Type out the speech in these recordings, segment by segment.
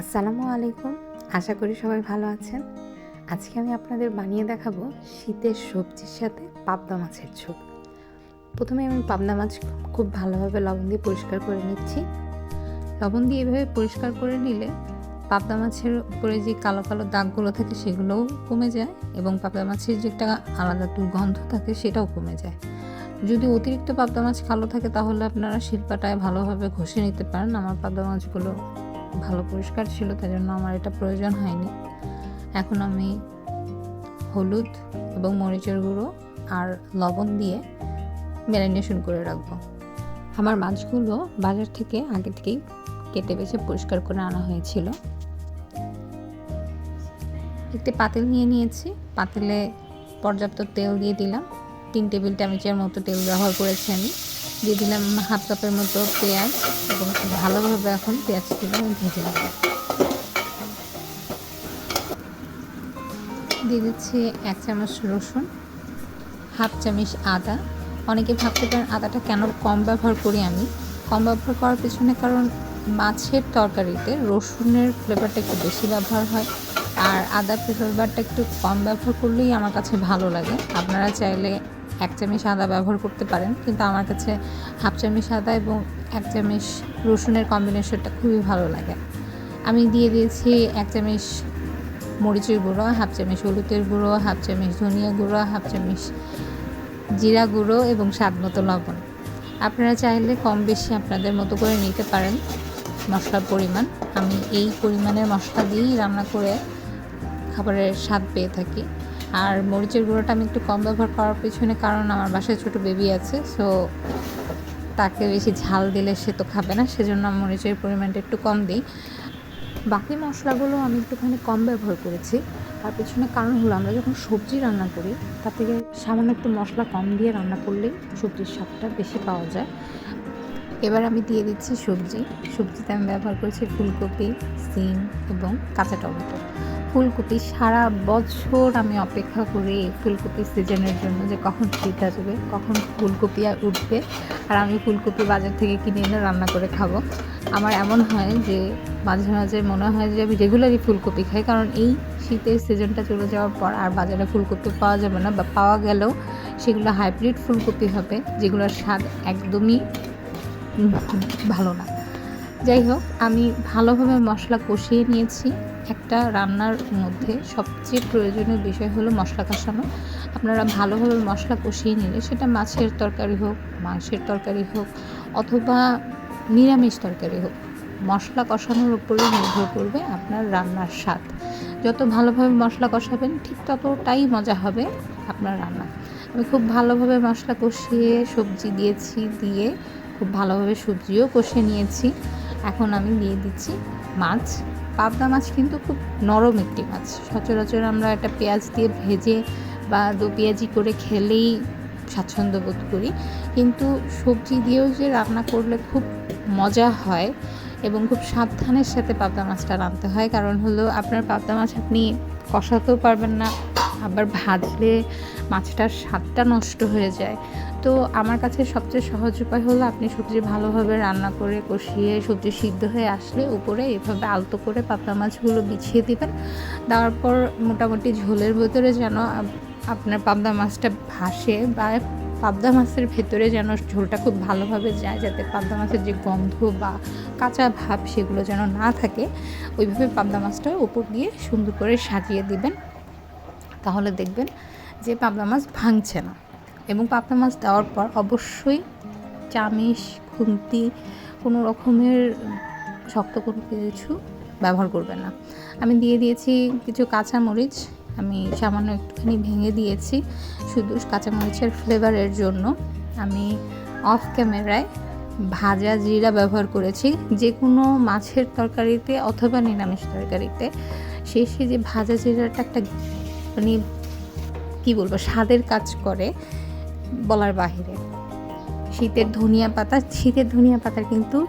আসসালামু আলাইকুম। আশা করি সবাই ভালো আছেন। আজকে আমি আপনাদের বানিয়ে দেখাবো শীতের সবজির সাথে পাবদা মাছের ঝোল। প্রথমে আমি পাবদা মাছ খুব ভালোভাবে লবণ দিয়ে পরিষ্কার করে নিচ্ছি। লবণ দিয়ে এভাবে পরিষ্কার করে নিলে পাবদা মাছের উপরে যে কালো কালো দাগগুলো থাকে সেগুলোও কমে যায় এবং পাবদা মাছের যে একটা আলাদা দুর্গন্ধ থাকে সেটাও কমে যায়। যদি অতিরিক্ত পাবদা মাছ কালো থাকে তাহলে আপনারা শিল্পাটায় ভালোভাবে ঘষে নিতে পারেন। আমার পাবদা মাছগুলো ভালো পরিষ্কার ছিল তাই জন্য আমার এটা প্রয়োজন হয়নি। এখন আমি হলুদ এবং মরিচের গুঁড়ো আর লবণ দিয়ে ম্যারিনেশন করে রাখব। আমার মাছগুলো বাজার থেকে আগে থেকেই কেটে বেছে পরিষ্কার করে আনা হয়েছিল। একটি পাতিল নিয়ে নিয়েছি, পাতিলে পর্যাপ্ত তেল দিয়ে দিলাম। তিন টেবিল চামচের মতো তেল ব্যবহার করেছি আমি। দিয়ে দিলাম হাফ কাপের মতো পেঁয়াজ এবং ভালোভাবে এখন পেঁয়াজগুলো ভেজে নেব। দিয়ে দিচ্ছি এক চামচ রসুন, হাফ চামচ আদা। অনেকে ভাবতে পারেন আদাটা কেন কম ব্যবহার করি আমি? কম ব্যবহার করার পেছনে কারণ মাছের তরকারিতে রসুনের ফ্লেভারটা একটু বেশি ব্যবহার হয় আর আদার ফ্লেভারটা একটু কম ব্যবহার করলেই আমার কাছে ভালো লাগে। আপনারা চাইলে এক চামচ আদা ব্যবহার করতে পারেন, কিন্তু আমার কাছে হাফ চামচ আদা এবং এক চামচ রসুনের কম্বিনেশনটা খুবই ভালো লাগে। আমি দিয়ে দিয়েছি এক চামচ মরিচের গুঁড়ো, হাফ চামচ হলুদের গুঁড়ো, হাফ চামচ ধনিয়া গুঁড়ো, হাফ চামচ জিরা গুঁড়ো এবং স্বাদ মতো লবণ। আপনারা চাইলে কম বেশি আপনাদের মতো করে নিতে পারেন মশলার পরিমাণ। আমি এই পরিমাণের মশলা দিয়েই রান্না করে খাবারের স্বাদ পেয়ে থাকি। আর মরিচের গুঁড়োটা আমি একটু কম ব্যবহার করার পিছনে কারণ আমার বাসায় ছোট বেবি আছে সো তাকে বেশি ঝাল দিলে সে তো খাবে না, সেজন্য আমি মরিচের পরিমাণটা একটু কম দিই। বাকি মশলাগুলো আমি একটুখানি কম ব্যবহার করেছি, তার পেছনে কারণ হলো আমরা যখন সবজি রান্না করি, তার থেকে সামান্য একটু মশলা কম দিয়ে রান্না করলেই সবজির স্বাদটা বেশি পাওয়া যায়। এবার আমি দিয়ে দিচ্ছি সবজি, সবজিতে আমি ব্যবহার করেছি ফুলকপি, সিম এবং কাঁচা টমেটো। ফুলকপি সারা বছর আমি অপেক্ষা করি ফুলকপি সিজনের জন্য যে কখন শীত আসবে, কখন ফুলকপি আর উঠবে। আর আমি ফুলকপি বাজার থেকে কিনে এনে রান্না করে খাব। আমার এমন হয় যে মাঝে মাঝে মনে হয় যে আমি রেগুলারই ফুলকপি খাই, কারণ এই শীতের সিজনটা চলে যাওয়ার পর আর বাজারে ফুলকপি পাওয়া যাবে না বা পাওয়া গেলেও সেগুলো হাইব্রিড ফুলকপি হবে, যেগুলোর স্বাদ একদমই ভালো না। যাই হোক, আমি ভালোভাবে মশলা কষিয়ে নিয়েছি। একটা রান্নার মধ্যে সবচেয়ে প্রয়োজনীয় বিষয় হলো মশলা কষানো। আপনারা ভালোভাবে মশলা কষিয়ে নিলে সেটা মাছের তরকারি হোক, মাংসের তরকারি হোক, অথবা নিরামিষ তরকারি হোক, মশলা কষানোর উপরে নির্ভর করবে আপনার রান্নার স্বাদ। যত ভালোভাবে মশলা কষাবেন, ঠিক ততটাই মজা হবে আপনার রান্না। আমি খুব ভালোভাবে মশলা কষিয়ে সবজি দিয়েছি, দিয়ে খুব ভালোভাবে সবজিও কষে নিয়েছি। এখন আমি দিয়ে দিচ্ছি মাছ। পাবদা মাছ কিন্তু খুব নরম একটি মাছ। সচরাচর আমরা একটা পেঁয়াজ দিয়ে ভেজে বা দু পেঁয়াজি করে খেলেই স্বাচ্ছন্দ্য বোধ করি। কিন্তু সবজি দিয়েও যে রান্না করলে খুব মজা হয় এবং খুব সাবধানের সাথে পাবদা মাছটা রাঁধতে হয়, কারণ হলো আপনার পাবদা মাছ আপনি কষাতেও পারবেন না, আবার ভাজলে মাছটার স্বাদটা নষ্ট হয়ে যায়। তো আমার কাছে সবচেয়ে সহজ উপায় হলো আপনি সবজি ভালোভাবে রান্না করে কষিয়ে সবজি সিদ্ধ হয়ে আসলে উপরে এভাবে আলতো করে পাবদা মাছগুলো বিছিয়ে দিবেন। দেওয়ার পর মোটামুটি ঝোলের ভেতরে যেন আপনার পাবদা মাছটা ভাসে বা পাবদা মাছের ভেতরে যেন ঝোলটা খুব ভালোভাবে যায় যাতে পাবদা মাছের যে গন্ধ বা কাঁচা ভাব সেগুলো যেন না থাকে, ওইভাবে পাবদা মাছটা উপর দিয়ে সুন্দর করে সাজিয়ে দিবেন। তাহলে দেখবেন যে পাবদা মাছ ভাঙছে না। এবং পাবদা মাছ দেওয়ার পর অবশ্যই চামিচ, খুন্তি, কোনো রকমের শক্ত কোনো কিছু ব্যবহার করবেন না। আমি দিয়ে দিয়েছি কিছু কাঁচা মরিচ আমি সামান্য একটুখানি ভেঙে দিয়েছি শুধু কাঁচামরিচের ফ্লেভারের জন্য। আমি অফ ক্যামেরায় ভাজা জিরা ব্যবহার করেছি, যে কোনো মাছের তরকারিতে অথবা নিরামিষ তরকারিতে। শেষে যে ভাজা জিরাটা একটা মানে কী বলব, স্বাদের কাজ করে বলার বাহিরে। শীতের ধনিয়া পাতা, শীতের ধনিয়া পাতার কিন্তু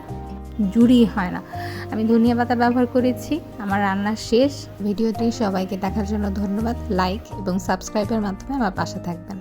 জুড়ি হয় না। আমি ধনিয়া পাতা ব্যবহার করেছি, আমার রান্না শেষ। ভিডিওটি সবাইকে দেখার জন্য ধন্যবাদ। লাইক এবং সাবস্ক্রাইবের মাধ্যমে আমার পাশে থাকবেন।